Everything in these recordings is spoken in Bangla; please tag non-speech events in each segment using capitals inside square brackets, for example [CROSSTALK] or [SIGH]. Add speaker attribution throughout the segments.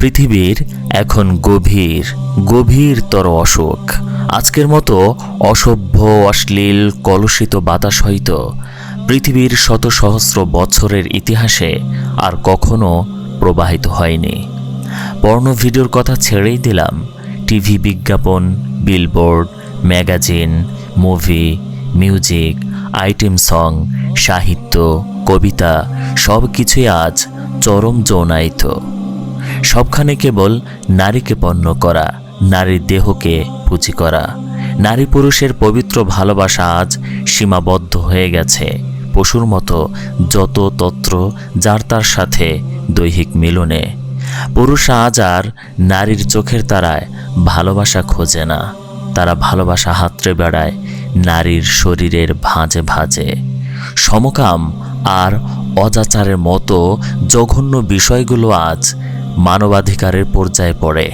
Speaker 1: পৃথিবীর এখন গভীর, গভীরতর অসুখ আজকের মতো অসভ্য, অশ্লীল, কলুষিত বাতাস হয়তো পৃথিবীর শত সহস্র বছরের ইতিহাসে আর কখনো প্রবাহিত হয়নি। পর্ণ ভিডিওর কথা ছেড়েই দিলাম। টিভি বিজ্ঞাপন, billboard, magazine, movie, music, item song, সাহিত্য, কবিতা সব কিছুই আজ চরম যৌনায়িত। সবখানে কেবল নারীকে পণ্য করা, নারীর দেহকে পুঁজি করা। নারী পুরুষের পবিত্র ভালোবাসা আজ সীমাবদ্ধ হয়ে গেছে। পশুর মতো যত তত্র, যার তার সাথে দৈহিক মিলনে। পুরুষ আজ আর নারীর চোখের তারায় ভালোবাসা খোঁজে না। তারা ভালোবাসা হাতড়ে বেড়ায় নারীর শরীরের ভাঁজে ভাঁজে। সমকাম আর অজাচারের মতো জঘন্য বিষয়গুলো আজ মানবাধিকারের পর্যায়ে পড়ে।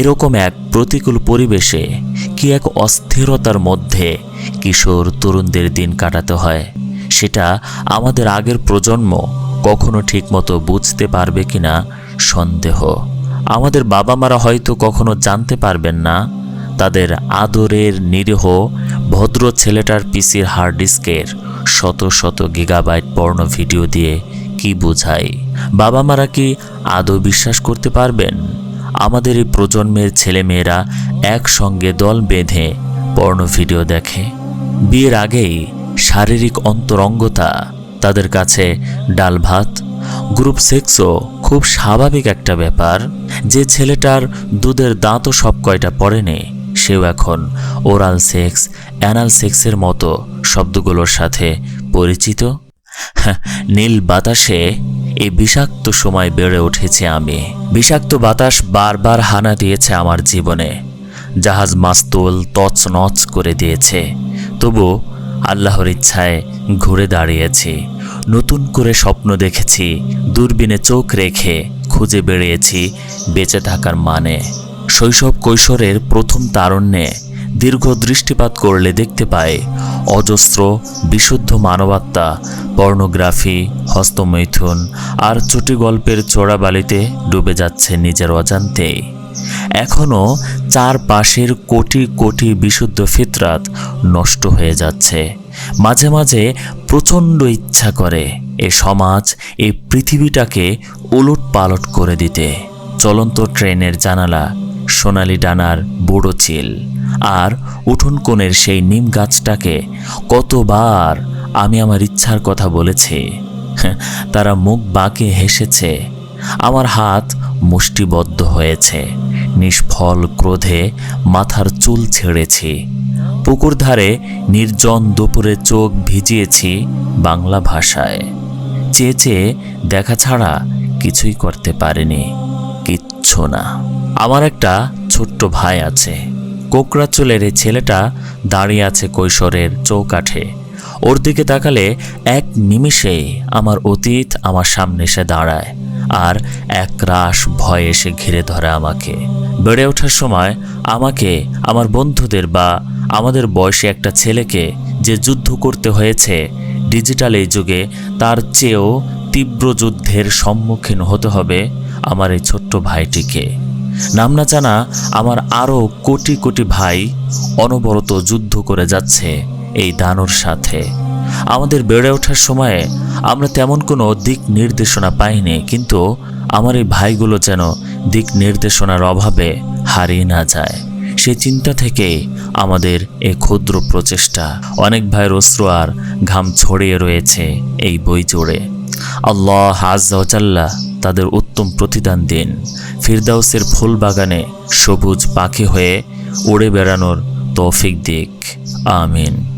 Speaker 1: এরকম এক প্রতিকূল পরিবেশে কি এক অস্থিরতার মধ্যে কিশোর তরুণদের দিন কাটাতে হয়, সেটা আমাদের আগের প্রজন্ম কখনো ঠিকমতো বুঝতে পারবে কিনা সন্দেহ। আমাদের বাবা মারা হয়তো কখনো জানতে পারবেন না, তাদের আদরের নিরীহ ভদ্র ছেলেটার পিসির হার্ড ডিস্কের শত শত গিগাবাইট পর্ণ ভিডিও দিয়ে কি বোঝায় বাবা মারা কি আদৌ বিশ্বাস করতে পারবেন? আমাদের এই প্রজন্মের ছেলেমেয়েরা একসঙ্গে দল বেঁধে পর্ণ ভিডিও দেখে। বিয়ের আগেই শারীরিক অন্তরঙ্গতা, তাদের কাছে ডাল ভাত, গ্রুপ সেক্সও খুব স্বাভাবিক একটা ব্যাপার। যে ছেলেটার দুধের দাঁতও সব কয়টা পড়েনি, সেও এখন ওরাল সেক্স, অ্যানাল সেক্সের মতো শব্দগুলোর সাথে পরিচিত। [LAUGHS] নীল বাতাসে এই বিষাক্ত সময় বেড়ে উঠেছি আমি। বিষাক্ত বাতাস বারবার হানা দিয়েছে আমার জীবনে। জাহাজ মাস্তুল তছনছ করে দিয়েছে। তবু আল্লাহর ইচ্ছায় ঘুরে দাঁড়িয়েছি। নতুন করে স্বপ্ন দেখেছি, দূরবীনে চোখ রেখে খুঁজে বেরিয়েছি বেঁচে থাকার মানে। শৈশব কৈশোরের প্রথম তারণ্যে দীর্ঘ দৃষ্টিপাত করলে দেখতে পায়, অজস্র, বিশুদ্ধ মানবাত্মা, পর্নোগ্রাফি, হস্তমৈথুন আর চুটি গল্পের চোরাবালিতে ডুবে যাচ্ছে নিজের অজান্তেই এখনও চারপাশের কোটি কোটি বিশুদ্ধ ফিতরাত নষ্ট হয়ে যাচ্ছে। মাঝে মাঝে প্রচণ্ড ইচ্ছা করে এ সমাজ এই পৃথিবীটাকে উলট পালট করে দিতে। চলন্ত ট্রেনের জানালা, সোনালি ডানার বুড়ো চিল। আর উঠোন কোণের সেই নিম গাছটাকে কতবার আমি আমার ইচ্ছার কথা বলেছি। [LAUGHS] তারা মুখ বাঁকে হেসেছে। আমার হাত মুষ্টিবদ্ধ হয়েছে। নিষ্ফল ক্রোধে মাথার চুল ছেড়েছি। পুকুর ধারে নির্জন দুপুরে চোখ ভিজিয়েছি বাংলা ভাষায়। চেয়ে চেয়ে দেখা ছাড়া কিছুই করতে পারিনি। কিচ্ছু না। আমার একটা ছোট্ট ভাই আছে। কোকড়া চুলের এই ছেলেটা দাঁড়িয়ে আছে কৈশোরের চৌকাঠে। ওর দিকে তাকালে এক নিমিষে আমার অতীত আমার সামনে এসে দাঁড়ায় আর এক রাস ভয় এসে ঘিরে ধরে আমাকে। বেড়ে ওঠার সময় আমাকে, আমার বন্ধুদের বা আমাদের বয়সী একটা ছেলেকে যে যুদ্ধ করতে হয়েছে, ডিজিটাল এই যুগে তার চেয়েও তীব্র যুদ্ধের সম্মুখীন হতে হবে আমার এই ছোট্ট ভাইটিকে। নাম না জানা আমার আরও কোটি কোটি ভাই অনবরত যুদ্ধ করে যাচ্ছে এই দানুর সাথে। আমাদের বেড়ে ওঠার সময়ে আমরা তেমন কোনো দিক নির্দেশনা পাইনি, কিন্তু আমার এই ভাইগুলো যেন দিক নির্দেশনার অভাবে হারিয়ে না যায়। সে চিন্তা থেকেই আমাদের এ ক্ষুদ্র প্রচেষ্টা, অনেক ভাইয়ের অশ্রু আর ঘাম ছড়িয়ে রয়েছে এই বই জুড়ে আল্লাহ আজ্লাহ তাদের উত্তম প্রতিদান দিন। ফিরদাউসের ফুল বাগানে সবুজ পাখি হয়ে উড়ে বেড়ানোর তৌফিক দিক। আমিন।